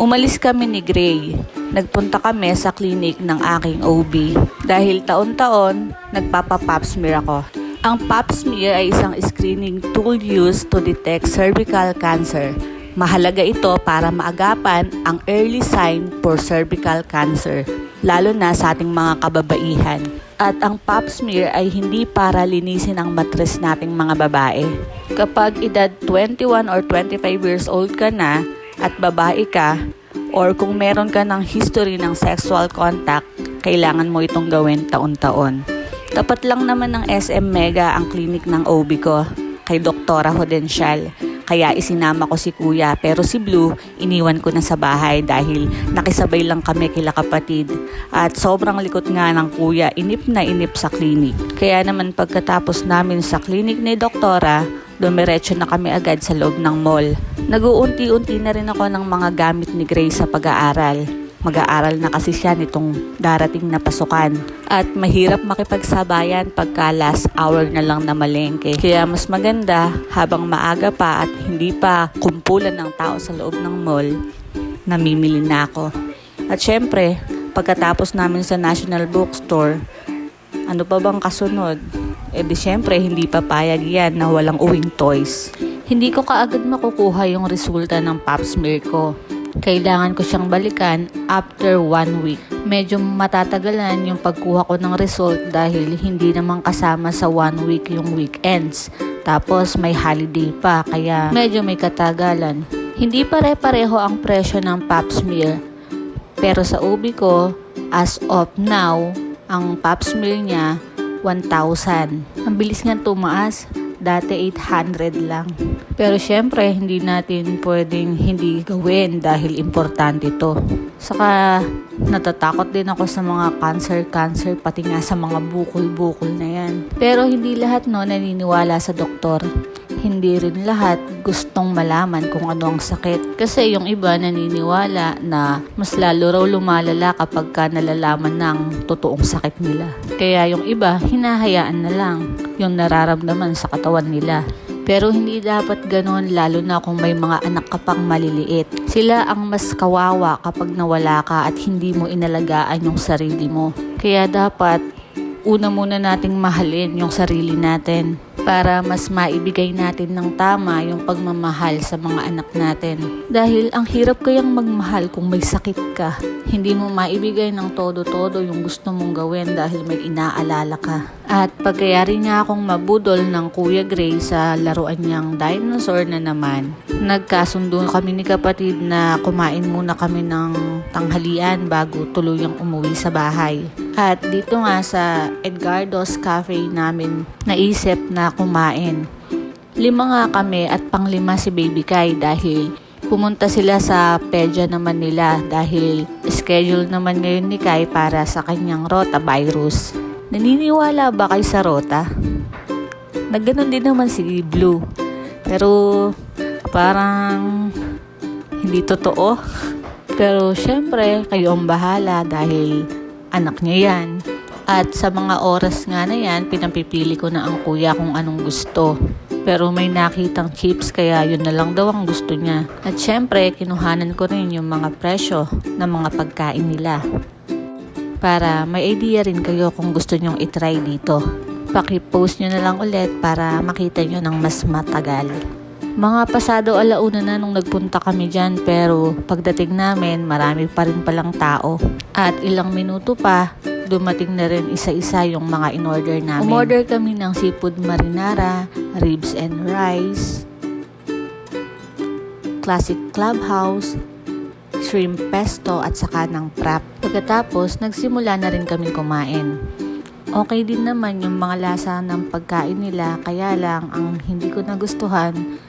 Umalis kami ni Gray. Nagpunta kami sa clinic ng aking OB dahil taon-taon nagpapa-pap smear ako. Ang pap smear ay isang screening tool used to detect cervical cancer. Mahalaga ito para maagapan ang early sign for cervical cancer, lalo na sa ating mga kababaihan. At ang pap smear ay hindi para linisin ang matres nating mga babae. Kapag edad 21 or 25 years old ka na at babae ka, or kung meron ka ng history ng sexual contact, kailangan mo itong gawin taon-taon. Tapat lang naman ng SM Mega ang klinik ng OB ko kay Doktora Hodensyal. Kaya isinama ko si Kuya pero si Blue iniwan ko na sa bahay dahil nakisabay lang kami kila kapatid. At sobrang likot nga ng Kuya, inip na inip sa klinik. Kaya naman pagkatapos namin sa klinik ni Doktora, dumiretso na kami agad sa loob ng mall. Nag-uunti-unti na rin ako ng mga gamit ni Grace sa pag-aaral. Mag-aaral na kasi siya nitong darating na pasukan. At mahirap makipagsabayan pagka last hour na lang na malengke. Kaya mas maganda habang maaga pa at hindi pa kumpulan ng tao sa loob ng mall, namimili na ako. At syempre, pagkatapos namin sa National Bookstore, ano pa bang kasunod? E di syempre, hindi papayag yan na walang uwing toys. Hindi ko kaagad makukuha yung resulta ng pap smear ko. Kailangan ko siyang balikan after one week. Medyo matatagalan yung pagkuha ko ng result dahil hindi naman kasama sa one week yung weekends. Tapos may holiday pa kaya medyo may katagalan. Hindi pare-pareho ang presyo ng pap smear. Pero sa ubi ko, as of now, ang pap smear niya 1,000. Ang bilis nga tumaas. Dati 800 lang. Pero syempre, hindi natin pwedeng hindi gawin dahil importante to. Saka natatakot din ako sa mga cancer-cancer pati nga sa mga bukol-bukol na yan. Pero hindi lahat no naniniwala sa doktor. Hindi rin lahat gustong malaman kung ano ang sakit. Kasi yung iba naniniwala na mas lalo raw lumalala kapag ka nalalaman ng totoong sakit nila. Kaya yung iba, hinahayaan na lang yung nararamdaman sa katawan nila. Pero hindi dapat ganon lalo na kung may mga anak ka pang maliliit. Sila ang mas kawawa kapag nawala ka at hindi mo inalagaan yung sarili mo. Kaya dapat una muna nating mahalin yung sarili natin para mas maibigay natin ng tama yung pagmamahal sa mga anak natin. Dahil ang hirap kayang magmahal kung may sakit ka. Hindi mo maibigay ng todo-todo yung gusto mong gawin dahil may inaalala ka. At pagkayari niya akong mabudol ng Kuya Gray sa laruan niyang dinosaur na naman, nagkasundo kami ni kapatid na kumain muna kami ng tanghalian bago tuluyang umuwi sa bahay. At dito nga sa Edgardo's Cafe namin naisip na kumain. Lima nga kami at panglima si Baby Kai dahil pumunta sila sa pedya naman nila dahil schedule naman ngayon ni Kai para sa kanyang rotavirus. Naniniwala ba kay sa rota? Nagganon din naman si Blue. Pero parang hindi totoo. Pero syempre, kayo ang bahala dahil anak niya yan. At sa mga oras nga na yan, pinapipili ko na ang kuya kung anong gusto. Pero may nakitang chips kaya yun na lang daw ang gusto niya. At syempre, kinuhanan ko rin yung mga presyo ng mga pagkain nila. Para may idea rin kayo kung gusto nyong itry dito. Paki-post nyo na lang ulit para makita nyo ng mas matagal. Mga pasado alauna na nung nagpunta kami dyan pero pagdating namin marami pa rin palang tao. At ilang minuto pa, dumating na rin isa-isa yung mga in-order namin. Umorder kami ng seafood marinara, ribs and rice, classic clubhouse, shrimp pesto at saka ng prap. Pagkatapos, nagsimula na rin kami kumain. Okay din naman yung mga lasa ng pagkain nila, kaya lang ang hindi ko nagustuhan,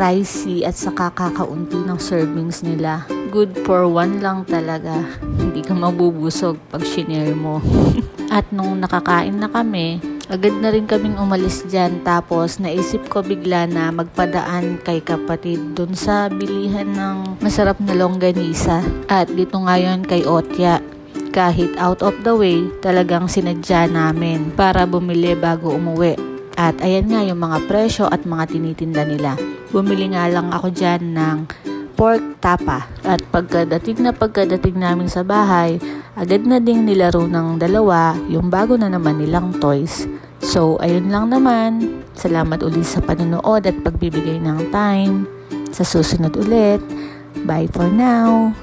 pricey at saka kakaunti ng servings nila. Good for one lang talaga. Hindi ka mabubusog pag shinare mo. at nung nakakain na kami, agad na rin kaming umalis dyan. Tapos naisip ko bigla na magpadaan kay kapatid dun sa bilihan ng masarap na longganisa. At dito ngayon kay Otya kahit out of the way, talagang sinadya namin para bumili bago umuwi. At ayan nga yung mga presyo at mga tinitinda nila. Bumili nga lang ako dyan ng pork tapa. At pagkadating na pagkadating namin sa bahay, agad na ding nilaro ng dalawa yung bago na naman nilang toys. So, ayun lang naman. Salamat ulit sa panonood at pagbibigay ng time. Sa susunod ulit. Bye for now.